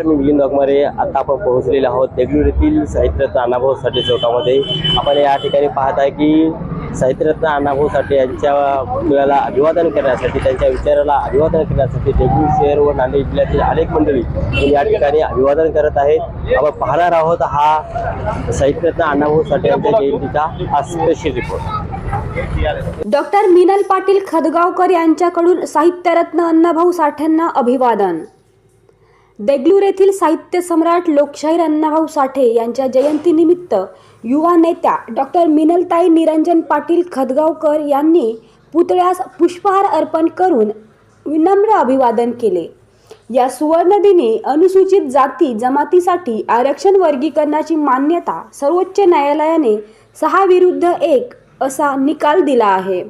नमस्कार मी मिलिंद वाघमारे. आता आपण पोहोचलेले आहोत देगलूर येथील साहित्यरत्न अण्णाभाऊ साठे चौकामध्ये. आपण या ठिकाणी पाहत आहे की साहित्यरत्न अण्णाभाऊ साठे यांच्या मुलाला अभिवादन करण्यासाठी त्यांच्या विचाराला अभिवादन करण्यासाठी देगलूर शहर व नांदेड जिल्ह्यातील अनेक मंडळी या ठिकाणी अभिवादन करत आहेत. आपण पाहणार आहोत हा साहित्यरत्न अण्णाभाऊ साठे यांच्या जयंतीचा हा special report doctor Minal Patil Khadgaonkar यांच्याकडून साहित्यरत्न अण्णाभाऊ साठेंना अभिवादन. देगलूर येथील साहित्य सम्राट लोकशाहीर अण्णाभाऊ साठे यांच्या जयंतीनिमित्त युवा नेत्या डॉक्टर मिनलताई निरंजन पाटील खदगावकर यांनी पुतळ्यास पुष्पहार अर्पण करून विनम्र अभिवादन केले. या सुवर्णदिनी अनुसूचित जाती जमातीसाठी आरक्षण वर्गीकरणाची मान्यता सर्वोच्च न्यायालयाने सहा विरुद्ध एक असा निकाल दिला आहे.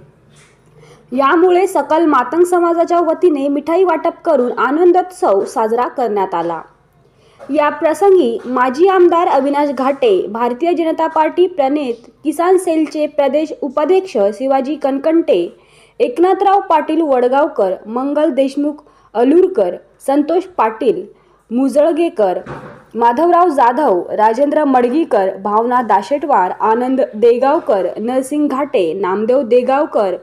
यामुळे सकल मातंग समाजाच्या वतीने मिठाई वाटप करून आनंदोत्सव साजरा करण्यात आला. या प्रसंगी माजी आमदार अविनाश घाटे भारतीय जनता पार्टी प्रणित किसान सेलचे प्रदेश उपाध्यक्ष शिवाजी कणकंटे एकनाथराव पाटील वडगावकर मंगल देशमुख अलूरकर संतोष पाटील मुजळगेकर माधवराव जाधव राजेंद्र मडगीकर भावना दाशेटवार आनंद देगावकर नरसिंग घाटे नामदेव देगावकर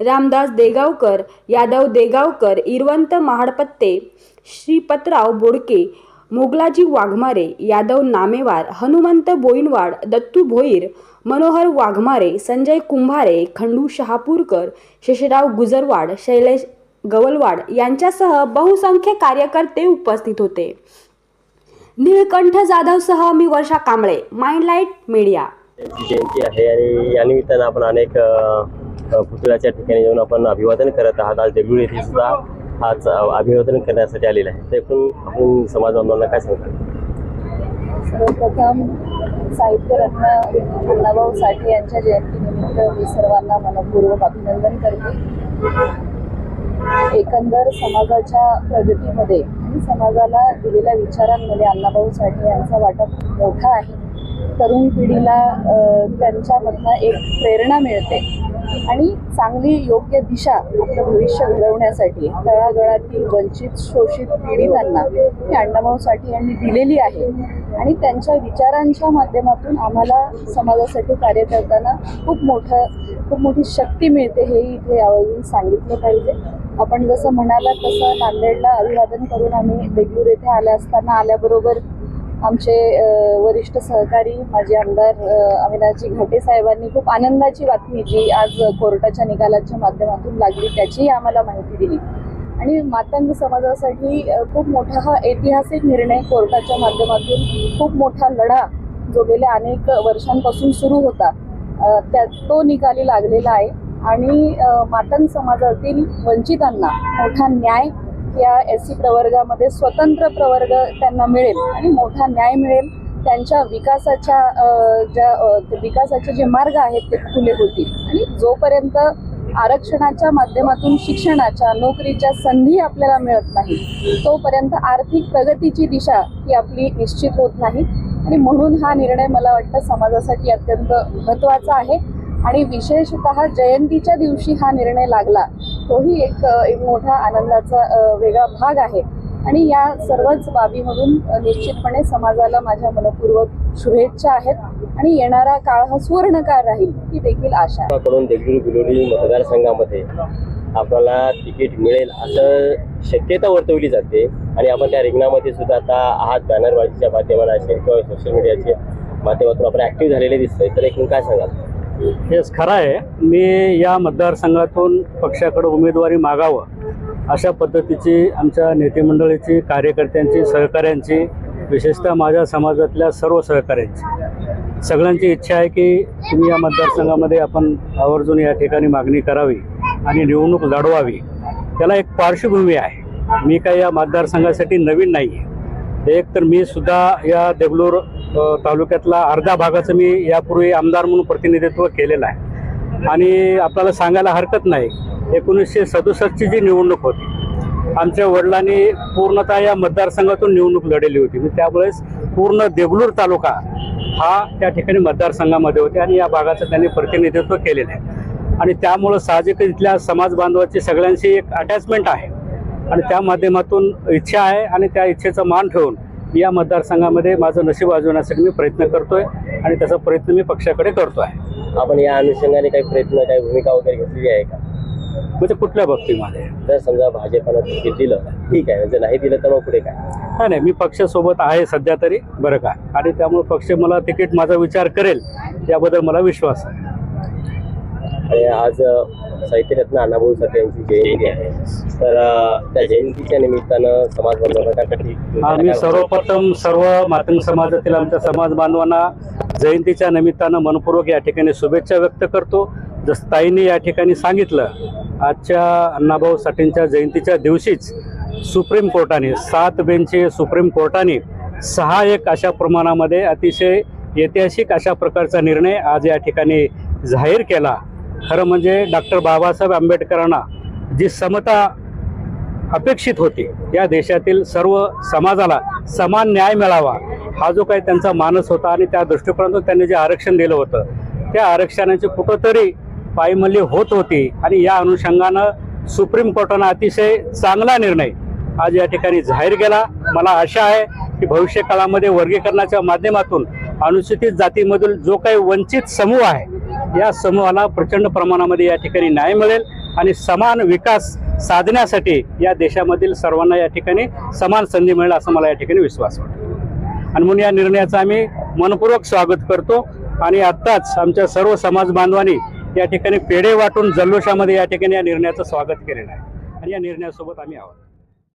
रामदास देगावकर यादव देगावकर इरवंत महाडपत्ते श्रीपतराव बोडके मोगलाजी वाघमारे यादव नामेवार हनुमंत बोईनवाड दत्तू भोईर मनोहर वाघमारे संजय कुंभारे खंडू शहापूरकर शशराव गुजरवाड शैलेश गवलवाड यांच्यासह बहुसंख्य कार्यकर्ते उपस्थित होते. निळकंठ जाधवसह मी वर्षा कांबळे माइंडलाईट मीडिया. जयंती आहे आणि या निमित्तानं आपण अनेक पुतळ्याच्या ठिकाणी जाऊन आपण अभिवादन करत आहात. आज देगलूर येथे सुद्धा आज अभिवादन करण्यासाठी आलेलं आहे. ते पण आपण समाज बांधवांना काय सांगतात सर्वप्रथम साहित्यरत्न अण्णाभाऊ साठे यांच्या जयंतीनिमित्त मी सर्वांना मनपूर्वक अभिनंदन करते. एकंदर समाजाच्या प्रगतीमध्ये आणि समाजाला दिलेल्या विचारांमध्ये अण्णाभाऊ साठे यांचा वाटा खूप मोठा आहे. तरुण पिढीला त्यांच्यामधनं एक प्रेरणा मिळते. आणि चांगली योग्य दिशा आपलं भविष्य घडवण्यासाठी तळागळातील वंचित शोषित पीडितांना ही अण्णाभाऊ साठे यांनी दिलेली आहे. आणि त्यांच्या विचारांच्या माध्यमातून आम्हाला समाजासाठी कार्य करताना खूप मोठं खूप मोठी शक्ती मिळते हे इथे आवर्जून सांगितलं पाहिजे. आपण जसं म्हणाला तसं नांदेडला अभिवादन करून आम्ही देगलूर येथे आले असताना आल्याबरोबर आमचे वरिष्ठ सहकारी माजी आमदार अविनाशजी घाटे साहेबांनी खूप आनंदाची बातमी जी आज कोर्टाच्या निकालाच्या माध्यमातून लागली त्याचीही आम्हाला माहिती दिली. आणि मातंग समाजासाठी खूप मोठा हा ऐतिहासिक निर्णय कोर्टाच्या माध्यमातून खूप मोठा लढा जो गेल्या अनेक वर्षांपासून सुरू होता त्या तो निकाली लागलेला आहे. आणि मातंग समाजातील वंचितांना मोठा न्याय या एस सी प्रवर्गामध्ये स्वतंत्र प्रवर्ग त्यांना मिळेल आणि मोठा न्याय मिळेल. त्यांच्या विकासाच्या ज्या विकासाचे जे मार्ग आहेत ते खुले होतील. आणि जोपर्यंत आरक्षणाच्या माध्यमातून शिक्षणाच्या नोकरीच्या संधी आपल्याला मिळत नाही तोपर्यंत आर्थिक प्रगतीची दिशा ही आपली निश्चित होत नाही. आणि म्हणून हा निर्णय मला वाटतं समाजासाठी अत्यंत महत्त्वाचा आहे. आणि विशेषतः जयंतीच्या दिवशी हा निर्णय लागला तोही एक एक मोठा आनंदाचा वेगळा भाग आहे. आणि या सर्वच बाबीमधून निश्चितपणे समाजाला माझ्या मनपूर्वक शुभेच्छा आहेत. आणि येणारा काळ हा सुवर्ण काळ राहील ही देखील आशा आहे. कडून देगलूर बिलोली मतदारसंघामध्ये आपल्याला तिकीट मिळेल असं शक्यता वर्तवली जाते. आणि आपण त्या रिंगणामध्ये सुद्धा आता आहात बॅनरबाजीच्या माध्यमाला असेल किंवा सोशल मीडियाच्या माध्यमातून आपण ॲक्टिव्ह झालेले दिसतोय. तर एकूण काय सांगाल? हेच खरं आहे. मी या मतदारसंघातून पक्षाकडे उमेदवारी मागावं अशा पद्धतीची आमच्या नेतेमंडळीची कार्यकर्त्यांची सहकाऱ्यांची विशेषतः माझ्या समाजातल्या सर्व सहकाऱ्यांची सगळ्यांची इच्छा आहे की तुम्ही या मतदारसंघामध्ये आपण आवर्जून या ठिकाणी मागणी करावी आणि निवडणूक लढवावी. त्याला एक पार्श्वभूमी आहे. मी काही या मतदारसंघासाठी नवीन नाही आहे एक तर मी सुद्धा या देगलूर तालुक्यातला अर्धा भागाचं मी यापूर्वी आमदार म्हणून प्रतिनिधित्व केलेलं आहे. आणि आपल्याला सांगायला हरकत नाही एकोणीसशे सदुसष्टची जी निवडणूक होती आमच्या वडिलांनी पूर्णतः या मतदारसंघातून निवडणूक लढवली होती. मी त्यावेळेस पूर्ण देगलूर तालुका हा त्या ठिकाणी मतदारसंघामध्ये होते आणि या भागाचं त्यांनी प्रतिनिधित्व केलेलं आहे. आणि त्यामुळं साहजिक इथल्या समाज बांधवाची सगळ्यांशी एक अटॅचमेंट आहे. आणि त्या माध्यमातून इच्छा आहे आणि त्या इच्छेचा मान ठेवून या मतदारसंघामध्ये माझं नशीब वाजवण्यासाठी मी प्रयत्न करतोय आणि त्याचा प्रयत्न मी पक्षाकडे करतो आहे. आपण या अनुषंगाने काही प्रयत्न काही भूमिका वगैरे घेतलेली आहे का? म्हणजे कुठल्या बाबतीमध्ये जर समजा भाजपानं तिकीट दिलं ठीक आहे जर नाही दिलं तर मग पुढे काय? नाही नाही मी पक्षासोबत आहे सध्या तरी बरं का? आणि त्यामुळे पक्ष मला तिकीट माझा विचार करेल याबद्दल मला विश्वास आहे. आणि आज साहित्यरत्न अण्णाभाऊ साठे यांची जयंती आहे. तर त्या जयंतीच्या निमित्तानं समाज बांधवांसाठी आम्ही सर्वप्रथम सर्व मातंग समाजातील आमच्या समाज बांधवांना जयंतीच्या निमित्तानं मनपूर्वक या ठिकाणी शुभेच्छा व्यक्त करतो. जसं ताईंनी या ठिकाणी सांगितलं आजच्या अण्णाभाऊ साठेंच्या जयंतीच्या दिवशीच सुप्रीम कोर्टाने सात बेंचे सुप्रीम कोर्टाने सहा एक अशा प्रमाणामध्ये अतिशय ऐतिहासिक अशा प्रकारचा निर्णय आज या ठिकाणी जाहीर केला. खरं म्हणजे डॉक्टर बाबासाहेब आंबेडकरांना जी समता अपेक्षित होती या देशातील सर्व समाजाला समान न्याय मिळावा हा जो काही त्यांचा मानस होता आणि त्या दृष्टिकोनातून त्यांनी जे आरक्षण दिलं होतं त्या आरक्षणाची कुठंतरी पायमल्ली होत होती आणि या अनुषंगानं सुप्रीम कोर्टानं अतिशय चांगला निर्णय आज या ठिकाणी जाहीर केला. मला आशा आहे की भविष्य काळामध्ये वर्गीकरणाच्या माध्यमातून अनुसूचित जातीमधील जो काही वंचित समूह आहे या समूहाला प्रचंड प्रमाणामध्ये या ठिकाणी न्याय मिळेल आणि समान विकास साधण्यासाठी या देशामधील सर्वांना या ठिकाणी समान संधी मिळेल असं मला या ठिकाणी विश्वास वाटतो. आणि म्हणून या निर्णयाचं आम्ही मनपूर्वक स्वागत करतो आणि आत्ताच आमच्या सर्व समाज बांधवांनी या ठिकाणी पेढे वाटून जल्लोषामध्ये या ठिकाणी या निर्णयाचं स्वागत केलेलं आहे. आणि या निर्णयासोबत आम्ही आहोत.